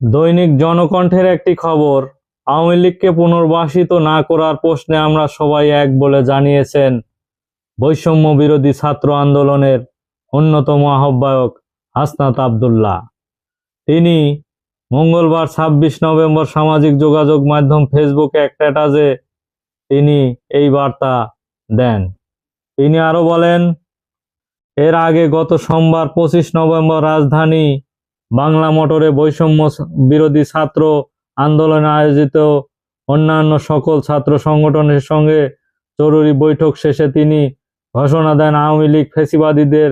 দৈনিক জনকণ্ঠের একটি খবর, আওয়ামী লীগকে পুনর্বাসিত না করার প্রশ্নে আমরা সবাই এক বলে জানিয়েছেন বৈষম্য বিরোধী ছাত্র আন্দোলনের অন্যতম আহ্বায়ক হাসনাত আবদুল্লাহ। তিনি মঙ্গলবার ছাব্বিশ নভেম্বর সামাজিক যোগাযোগ মাধ্যম ফেসবুকে এক স্ট্যাটাসে তিনি এই বার্তা দেন। তিনি আরও বলেন, এর আগে গত সোমবার পঁচিশ নভেম্বর রাজধানী বাংলা মোটরে বৈষম্য বিরোধী ছাত্র আন্দোলনে আয়োজিত অন্যান্য সকল ছাত্র সংগঠনের সঙ্গে জরুরি বৈঠক শেষে তিনি ঘোষণা দেন, আওয়ামী লীগ ফেসিবাদীদের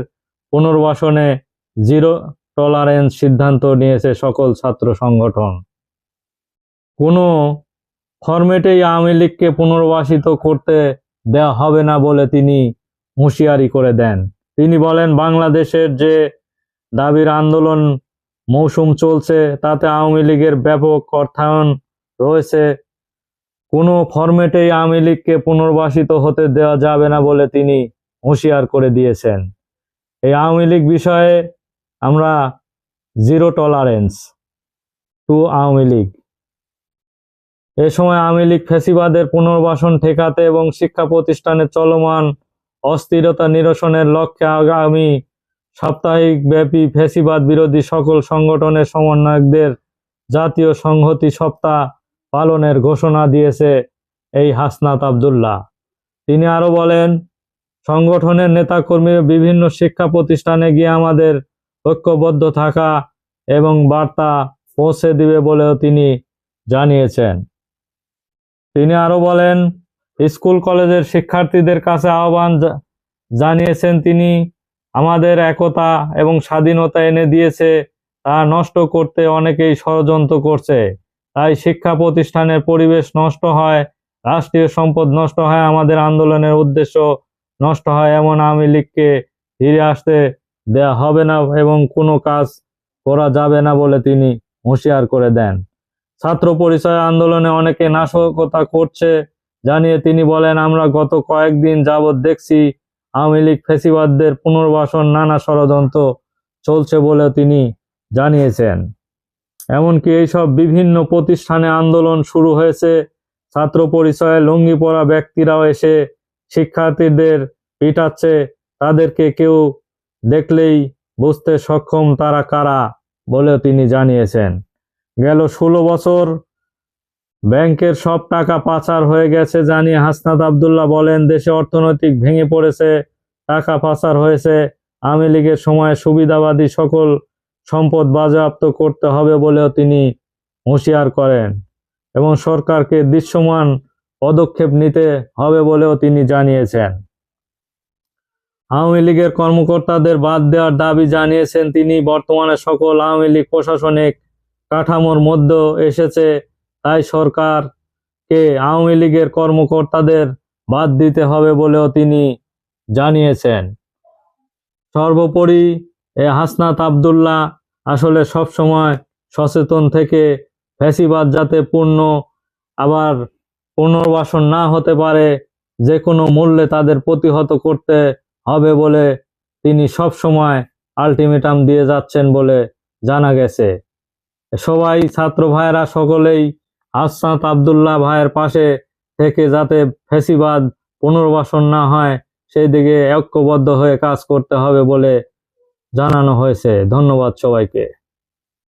পুনর্বাসনে জিরো টলারেন্স সিদ্ধান্ত নিয়েছে সকল ছাত্র সংগঠন। কোনো ফরম্যাটেই আওয়ামী লীগকে পুনর্বাসিত করতে দেওয়া হবে না বলে তিনি হুঁশিয়ারি করে দেন। তিনি বলেন, বাংলাদেশের যে দাবির আন্দোলন মৌসুম চলছে, তাতে আওয়ামী লীগের ব্যাপক অর্থায়ন রয়েছে। কোনো ফরম্যাটেই আওয়ামী লীগকে পুনর্বাসিত হতে দেওয়া যাবে না বলে তিনি হুঁশিয়ার করে দিয়েছেন। এই আওয়ামী লীগ বিষয়ে আমরা zero tolerance to Awami League. এ সময় আওয়ামী লীগ ফেসিবাদের পুনর্বাসন ঠেকাতে এবং শিক্ষা প্রতিষ্ঠানের চলমান অস্থিরতা নিরসনের লক্ষ্যে আগামী সাপ্তাহিক ব্যাপী ফেসিবাদ বিরোধী সকল সংগঠনের সমন্বয়কদের জাতীয় সংহতি সপ্তাহ পালনের ঘোষণা দিয়েছে এই হাসনাত আবদুল্লাহ। তিনি আরও বলেন, সংগঠনের নেতাকর্মী বিভিন্ন শিক্ষা প্রতিষ্ঠানে গিয়ে আমাদের ঐক্যবদ্ধ থাকা এবং বার্তা পৌঁছে দিবে বলেও তিনি জানিয়েছেন। তিনি আরও বলেন, স্কুল কলেজের শিক্ষার্থীদের কাছে আহ্বান জানিয়েছেন তিনি আমাদের একতা এবং স্বাধীনতা এনে দিয়েছে, তা নষ্ট করতে অনেকেই ষড়যন্ত্র করছে। তাই শিক্ষা প্রতিষ্ঠানের পরিবেশ নষ্ট হয়, রাষ্ট্রীয় সম্পদ নষ্ট হয়, আমাদের আন্দোলনের উদ্দেশ্য নষ্ট হয় এমন আওয়ামী লীগকে ফিরে আসতে দেয়া হবে না এবং কোনো কাজ করা যাবে না বলে তিনি হুঁশিয়ার করে দেন। ছাত্র পরিচয় আন্দোলনে অনেকে নাশকতা করছে জানিয়ে তিনি বলেন, আমরা গত কয়েকদিন যাবৎ দেখছি আওয়ামী লীগ ফেসিবাদদের পুনর্বাসন নানা ষড়যন্ত্র চলছে বলে তিনি জানিয়েছেন। এমনকি এইসব বিভিন্ন প্রতিষ্ঠানে আন্দোলন শুরু হয়েছে। ছাত্র পরিচয়ে লুঙ্গি পরা ব্যক্তিরাও এসে শিক্ষার্থীদের পিটাচ্ছে। তাদেরকে কেউ দেখলেই বুঝতে সক্ষম তারা কারা বলেও তিনি জানিয়েছেন। গেল ষোলো বছর ব্যাংকের সব টাকা পাচার হয়ে গেছে জানিয়ে হাসনাত আবদুল্লাহ বলেন, দেশে অর্থনৈতিক ভেঙে পড়েছে, টাকা পাচার হয়েছে, আওয়ামী লীগের সময় সুবিধাবাদী সকল সম্পদ বাজেয়াপ্ত করতে হবে বলেও তিনি হুঁশিয়ার করেন এবং সরকারকে দৃশ্যমান পদক্ষেপ নিতে হবে বলেও তিনি জানিয়েছেন। আওয়ামী লীগের কর্মকর্তাদের বাদ দেওয়ার দাবি জানিয়েছেন তিনি, বর্তমানে সকল আওয়ামী লীগ প্রশাসনিক কাঠামোর মধ্যে এসেছে তাই সরকারকে আওয়ামী লীগের কর্মকর্তাদের বাদ দিতে হবে বলেও তিনি জানিয়েছেন। সর্বোপরি এ হাসনাত আবদুল্লাহ আসলে সব সময় সচেতন থেকে ফ্যাসিবাদ যাতে পূর্ণ, আবার পুনর্বাসন না হতে পারে, যে কোনো মূল্যে তাদের প্রতিহত করতে হবে বলে তিনি সব সময় আলটিমেটাম দিয়ে যাচ্ছেন বলে জানা গেছে। সবাই ছাত্র ভাইয়েরা সকলেই হাসনাত আবদুল্লাহ ভাইয়ের পাশে থেকে যাতে ফেসিবাদ পুনর্বাসন না হয়, সেই দিকে ঐক্যবদ্ধ হয়ে কাজ করতে হবে বলে জানানো হয়েছে। ধন্যবাদ সবাইকে।